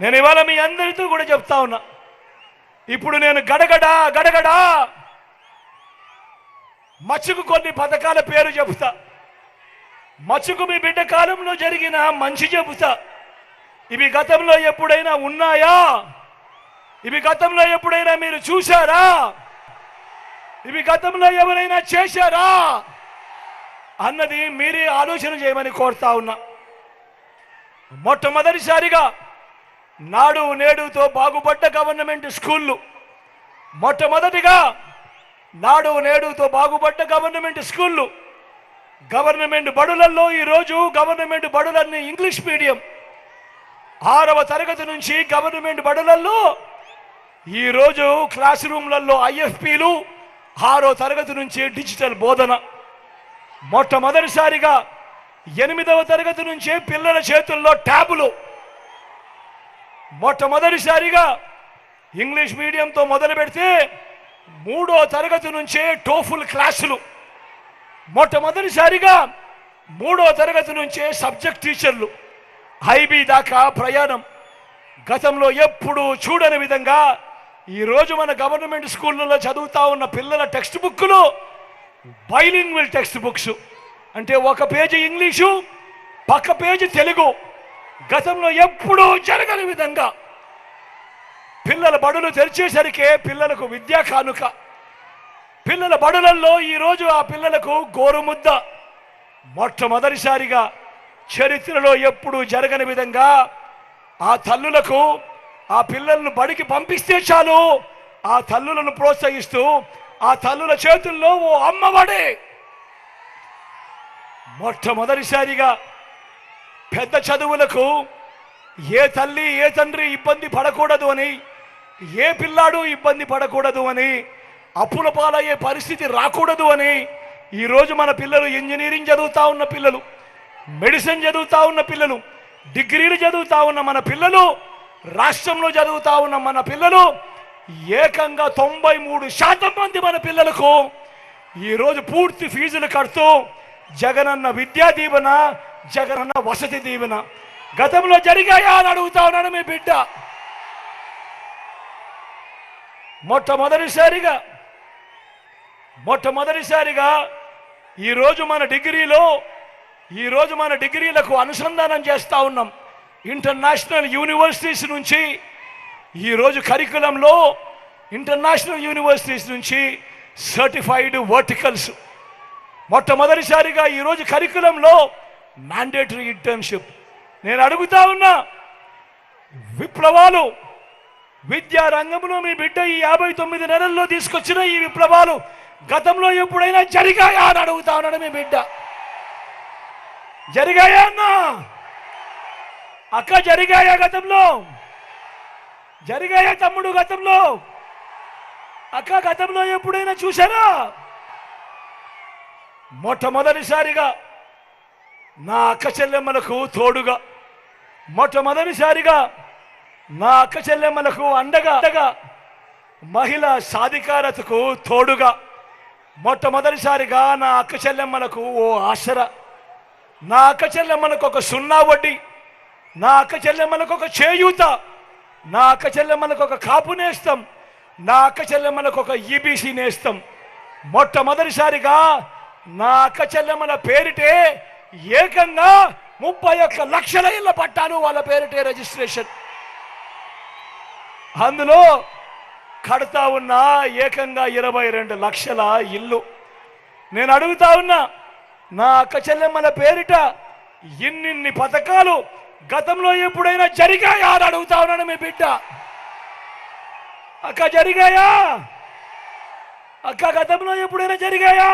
నేను ఇవాళ మీ అందరితో కూడా చెప్తా ఉన్నా. ఇప్పుడు నేను గడగడ గడగడ. మచ్చుకు కొన్ని పథకాల పేరు చెబుతా. మచ్చుకు మీ బిడ్డ కాలంలో జరిగిన మంచి చెబుతా. ఇవి గతంలో ఎప్పుడైనా ఉన్నాయా? ఇవి గతంలో ఎప్పుడైనా మీరు చూశారా? ఇవి గతంలో ఎవరైనా చేశారా? అన్నది మీరే ఆలోచన చేయమని కోరుతా ఉన్నా. మొట్టమొదటిసారిగా నాడు నేడుతో బాగుపడ్డ గవర్నమెంట్ స్కూళ్ళు. మొట్టమొదటిగా నాడు నేడుతో బాగుపడ్డ గవర్నమెంట్ స్కూళ్ళు. గవర్నమెంట్ బడులలో ఈరోజు గవర్నమెంట్ బడులన్నీ ఇంగ్లీష్ మీడియం. ఆరవ తరగతి నుంచి గవర్నమెంట్ బడులల్లో ఈరోజు క్లాస్ రూమ్లలో ఐఎఫ్పీలు ఆరో తరగతి నుంచి డిజిటల్ బోధన. మొట్టమొదటిసారిగా ఎనిమిదవ తరగతి నుంచే పిల్లల చేతుల్లో ట్యాబులు. మొట్టమొదటిసారిగా ఇంగ్లీష్ మీడియంతో మొదలు పెడితే మూడో తరగతి నుంచే టోఫుల్ క్లాసులు. మొట్టమొదటిసారిగా మూడో తరగతి నుంచే సబ్జెక్ట్ టీచర్లు. ఐబీ దాకా ప్రయాణం. గతంలో ఎప్పుడూ చూడని విధంగా ఈరోజు మన గవర్నమెంట్ స్కూళ్ళలో చదువుతా ఉన్న పిల్లల టెక్స్ట్ బుక్లు బైలింగ్వల్ టెక్స్ట్ బుక్స్ అంటే ఒక పేజీ ఇంగ్లీషు పక్క పేజీ తెలుగు. గతంలో ఎప్పుడూ జరగని విధంగా పిల్లల బడులు తెరిచేసరికే పిల్లలకు విద్యా కానుక. పిల్లల బడులలో ఈరోజు ఆ పిల్లలకు గోరుముద్ద. మొట్టమొదటిసారిగా చరిత్రలో ఎప్పుడు జరగని విధంగా ఆ తల్లులకు ఆ పిల్లలను బడికి పంపిస్తే చాలు. ఆ తల్లులను ప్రోత్సహిస్తూ ఆ తల్లుల చేతుల్లో ఓ అమ్మఒడి మొట్టమొదటిసారిగా పెద్ద చదువులకు ఏ తల్లి ఏ తండ్రి ఇబ్బంది పడకూడదు అని ఏ పిల్లాడు ఇబ్బంది పడకూడదు అని అప్పుల పాలయ్యే పరిస్థితి రాకూడదు అని ఈరోజు మన పిల్లలు ఇంజనీరింగ్ చదువుతూ ఉన్న పిల్లలు మెడిసిన్ చదువుతూ ఉన్న పిల్లలు డిగ్రీలు చదువుతూ ఉన్న మన పిల్లలు రాష్ట్రంలో చదువుతూ ఉన్న మన పిల్లలు ఏకంగా తొంభై మూడు శాతం మంది మన పిల్లలకు ఈరోజు పూర్తి ఫీజులు కడుతూ జగనన్న విద్యా దీవెన జగనన్న వసతి దీవెన. గతంలో జరిగాయా అని అడుగుతా ఉన్నాను మీ బిడ్డ. మొట్టమొదటిసారిగా మొట్టమొదటిసారిగా ఈరోజు మన డిగ్రీలో ఈరోజు మన డిగ్రీలకు అనుసంధానం చేస్తూ ఉన్నాం. ఇంటర్నేషనల్ యూనివర్సిటీస్ నుంచి ఈరోజు కరికులంలో ఇంటర్నేషనల్ యూనివర్సిటీస్ నుంచి సర్టిఫైడ్ వర్టికల్స్. మొట్టమొదటిసారిగా ఈరోజు కరికులంలో మ్యాండేటరీ ఇంటర్న్షిప్ నేను అడుగుతా ఉన్నా విప్లవాలు విద్యా రంగంలో మీ బిడ్డ ఈ యాభై తొమ్మిది నెలల్లో తీసుకొచ్చిన ఈ విప్లవాలు గతంలో ఎప్పుడైనా జరిగాయా అని అడుగుతా ఉన్నాడు మీ బిడ్డ. జరిగాయా అన్నా? అక్క జరిగాయా గతంలో? జరిగాయా తమ్ముడు గతంలో? అక్క గతంలో ఎప్పుడైనా చూసారా మొట్టమొదటిసారిగా నా అక్క చెల్లెమ్మలకు తోడుగా మొట్టమొదటిసారిగా నా అక్క చెల్లెమ్మలకు అండగా అండగా మహిళ సాధికారతకు తోడుగా మొట్టమొదటిసారిగా నా అక్క చెల్లెమ్మలకు ఓ ఆసర. నా అక్క చెల్లెమ్మలకు ఒక సున్నా వడ్డీ నా అక్క చెల్లెమ్మలకు ఒక చేయూత నా అక్క చెల్లెమ్మలకు ఒక కాపు నేస్తం నా అక్క చెల్లెమ్మలకు ఒక ఈబీసీ నేస్తం. మొట్టమొదటిసారిగా నా అక్క చెల్లెమ్మల పేరిటే ఏకంగా ముప్పై ఒక్క లక్షల ఇళ్ళ పట్టాను వాళ్ళ పేరిటే రిజిస్ట్రేషన్. అందులో కడతా ఉన్న ఏకంగా ఇరవై రెండు లక్షల ఇల్లు. నేను అడుగుతా ఉన్నా నా అక్క చెల్లెమ్మల పేరిట ఇన్నిన్ని పథకాలు గతంలో ఎప్పుడైనా జరిగాయా అని అడుగుతా ఉన్నాను మీ బిడ్డ. అక్క జరిగాయా? అక్క గతంలో ఎప్పుడైనా జరిగాయా?